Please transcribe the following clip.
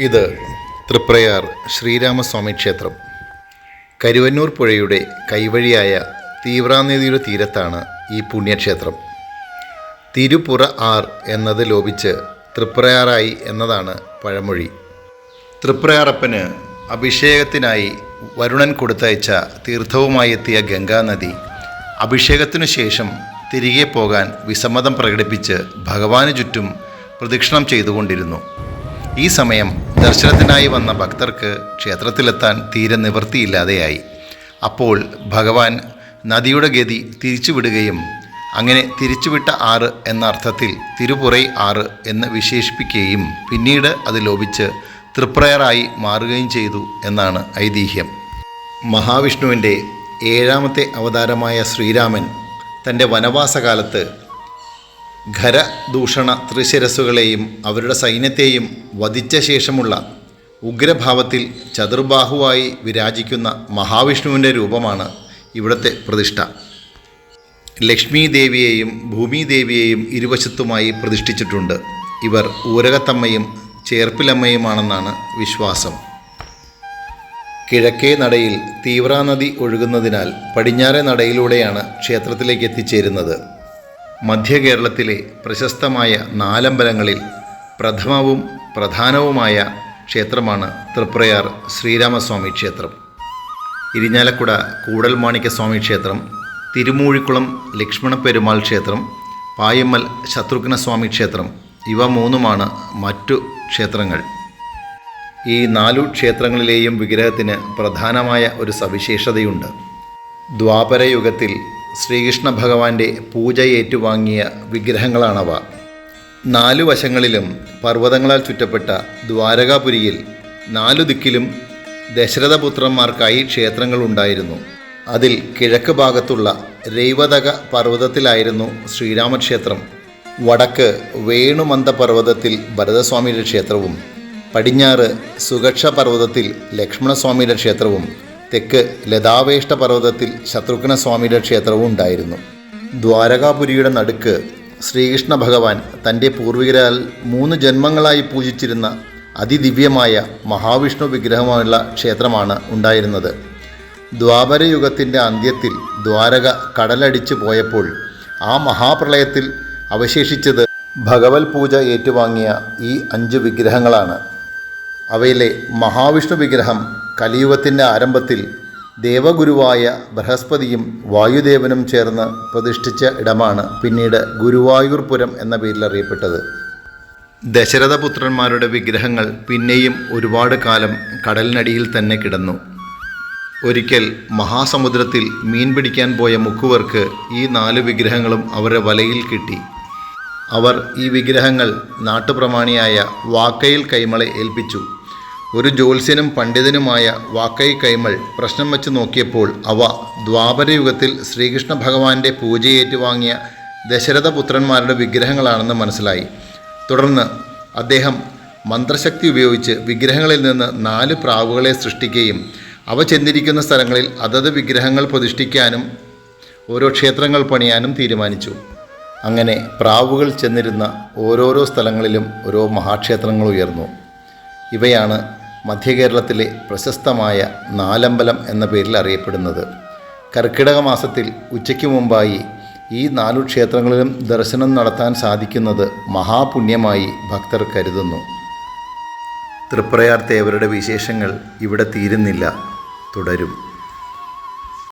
ഇത് തൃപ്രയാർ ശ്രീരാമസ്വാമി ക്ഷേത്രം. കരുവന്നൂർ പുഴയുടെ കൈവഴിയായ തീവ്രാനദിയുടെ തീരത്താണ് ഈ പുണ്യക്ഷേത്രം. തിരുപുറ ആർ എന്നത് ലോപിച്ച് തൃപ്രയാറായി എന്നതാണ് പഴമൊഴി. തൃപ്രയാറപ്പന് അഭിഷേകത്തിനായി വരുണൻ കൊടുത്തയച്ച തീർത്ഥവുമായി എത്തിയ ഗംഗാനദി അഭിഷേകത്തിനു ശേഷം തിരികെ പോകാൻ വിസമ്മതം പ്രകടിപ്പിച്ച് ഭഗവാന് ചുറ്റും പ്രദക്ഷിണം ചെയ്തുകൊണ്ടിരുന്നു. ഈ സമയം ദർശനത്തിനായി വന്ന ഭക്തർക്ക് ക്ഷേത്രത്തിലെത്താൻ തീരെ നിവൃത്തിയില്ലാതെയായി. അപ്പോൾ ഭഗവാൻ നദിയുടെ ഗതി തിരിച്ചുവിടുകയും അങ്ങനെ തിരിച്ചുവിട്ട ആറ് എന്ന അർത്ഥത്തിൽ തിരുപുറൈ ആറ് എന്ന് വിശേഷിപ്പിക്കുകയും പിന്നീട് അത് ലോപിച്ച് തൃപ്രയറായി മാറുകയും ചെയ്തു എന്നാണ് ഐതിഹ്യം. മഹാവിഷ്ണുവിന്റെ ഏഴാമത്തെ അവതാരമായ ശ്രീരാമൻ തന്റെ വനവാസകാലത്ത് ഖരദൂഷണ ത്രിശിരസുകളെയും അവരുടെ സൈന്യത്തെയും വധിച്ച ശേഷമുള്ള ഉഗ്രഭാവത്തിൽ ചതുർബാഹുവായി വിരാജിക്കുന്ന മഹാവിഷ്ണുവിന്റെ രൂപമാണ് ഇവിടുത്തെ പ്രതിഷ്ഠ. ലക്ഷ്മി ദേവിയെയും ഭൂമിദേവിയെയും ഇരുവശത്തുമായി പ്രതിഷ്ഠിച്ചിട്ടുണ്ട്. ഇവർ ഊരകത്തമ്മയും ചേർപ്പിലമ്മയുമാണെന്നാണ് വിശ്വാസം. കിഴക്കേ നടയിൽ തീവ്രാനദി ഒഴുകുന്നതിനാൽ പടിഞ്ഞാറേ നടയിലൂടെയാണ് ക്ഷേത്രത്തിലേക്ക് എത്തിച്ചേരുന്നത്. മധ്യ കേരളത്തിലെ പ്രശസ്തമായ നാലമ്പലങ്ങളിൽ പ്രഥമവും പ്രധാനവുമായ ക്ഷേത്രമാണ് തൃപ്രയാർ ശ്രീരാമസ്വാമി ക്ഷേത്രം. ഇരിഞ്ഞാലക്കുട കൂടൽമാണിക്യസ്വാമി ക്ഷേത്രം തിരുമൂഴിക്കുളം ലക്ഷ്മണ പെരുമാൾ ക്ഷേത്രം പായമ്മൽ ശത്രുഘ്നസ്വാമി ക്ഷേത്രം ഇവ മൂന്നുമാണ് മറ്റു ക്ഷേത്രങ്ങൾ. ഈ നാലു ക്ഷേത്രങ്ങളിലെയും വിഗ്രഹത്തിന് പ്രധാനമായ ഒരു സവിശേഷതയുണ്ട്. ദ്വാപരയുഗത്തിൽ ശ്രീകൃഷ്ണ ഭഗവാന്റെ പൂജ ഏറ്റുവാങ്ങിയ വിഗ്രഹങ്ങളാണവ. നാലു വശങ്ങളിലും പർവതങ്ങളാൽ ചുറ്റപ്പെട്ട ദ്വാരകാപുരിയിൽ നാലു ദിക്കിലും ദശരഥപുത്രന്മാർക്കായി ക്ഷേത്രങ്ങൾ ഉണ്ടായിരുന്നു. അതിൽ കിഴക്ക് ഭാഗത്തുള്ള രൈവതക പർവതത്തിലായിരുന്നു ശ്രീരാമക്ഷേത്രം. വടക്ക് വേണുമന്ത പർവതത്തിൽ ഭരതസ്വാമിയുടെ ക്ഷേത്രവും പടിഞ്ഞാറ് സുഗക്ഷ പർവതത്തിൽ ലക്ഷ്മണസ്വാമിയുടെ ക്ഷേത്രവും തെക്ക് ലതാവേഷ്ട പർവതത്തിൽ ശത്രുഘ്നസ്വാമിയുടെ ക്ഷേത്രവും ഉണ്ടായിരുന്നു. ദ്വാരകാപുരിയുടെ നടുക്ക് ശ്രീകൃഷ്ണ ഭഗവാൻ തന്റെ പൂർവികരാൽ മൂന്ന് ജന്മങ്ങളായി പൂജിച്ചിരുന്ന അതിദിവ്യമായ മഹാവിഷ്ണു വിഗ്രഹമുള്ള ക്ഷേത്രമാണ് ഉണ്ടായിരുന്നത്. ദ്വാപരയുഗത്തിന്റെ അന്ത്യത്തിൽ ദ്വാരക കടലടിച്ചു പോയപ്പോൾ ആ മഹാപ്രളയത്തിൽ അവശേഷിച്ചത് ഭഗവത് പൂജ ഏറ്റുവാങ്ങിയ ഈ അഞ്ച് വിഗ്രഹങ്ങളാണ്. അവയിലെ മഹാവിഷ്ണു വിഗ്രഹം കലിയുഗത്തിന്റെ ആരംഭത്തിൽ ദേവഗുരുവായ ബൃഹസ്പതിയും വായുദേവനും ചേർന്ന് പ്രതിഷ്ഠിച്ച ഇടമാണ് പിന്നീട് ഗുരുവായൂർപുരം എന്ന പേരിൽ അറിയപ്പെട്ടത്. ദശരഥപുത്രന്മാരുടെ വിഗ്രഹങ്ങൾ പിന്നെയും ഒരുപാട് കാലം കടലിനടിയിൽ തന്നെ കിടന്നു. ഒരിക്കൽ മഹാസമുദ്രത്തിൽ മീൻ പിടിക്കാൻ പോയ മുക്കുവർക്ക് ഈ നാല് വിഗ്രഹങ്ങളും അവരുടെ വലയിൽ കിട്ടി. അവർ ഈ വിഗ്രഹങ്ങൾ നാട്ടുപ്രമാണിയായ വാക്കയിൽ കൈമളെ ഏൽപ്പിച്ചു. ഒരു ജ്യോത്സ്യനും പണ്ഡിതനുമായ വാക്കൈ കൈമൾ പ്രശ്നം വെച്ച് നോക്കിയപ്പോൾ അവ ദ്വാപരയുഗത്തിൽ ശ്രീകൃഷ്ണ ഭഗവാന്റെ പൂജയേറ്റുവാങ്ങിയ ദശരഥപുത്രന്മാരുടെ വിഗ്രഹങ്ങളാണെന്ന് മനസ്സിലായി. തുടർന്ന് അദ്ദേഹം മന്ത്രശക്തി ഉപയോഗിച്ച് വിഗ്രഹങ്ങളിൽ നിന്ന് നാല് പ്രാവുകളെ സൃഷ്ടിക്കുകയും അവ ചെന്നിരിക്കുന്ന സ്ഥലങ്ങളിൽ അതത് വിഗ്രഹങ്ങൾ പ്രതിഷ്ഠിക്കാനും ഓരോ ക്ഷേത്രങ്ങൾ പണിയാനും തീരുമാനിച്ചു. അങ്ങനെ പ്രാവുകൾ ചെന്നിരുന്ന ഓരോരോ സ്ഥലങ്ങളിലും ഓരോ മഹാക്ഷേത്രങ്ങൾ ഉയർന്നു. ഇവയാണ് മധ്യകേരളത്തിലെ പ്രശസ്തമായ നാലമ്പലം എന്ന പേരിൽ അറിയപ്പെടുന്നത്. കർക്കിടക മാസത്തിൽ ഉച്ചയ്ക്ക് മുമ്പായി ഈ നാലു ക്ഷേത്രങ്ങളിലും ദർശനം നടത്താൻ സാധിക്കുന്നത് മഹാപുണ്യമായി ഭക്തർ കരുതുന്നു. തൃപ്രയാർ തേവരുടെ വിശേഷങ്ങൾ ഇവിടെ തീരുന്നില്ല തുടരും.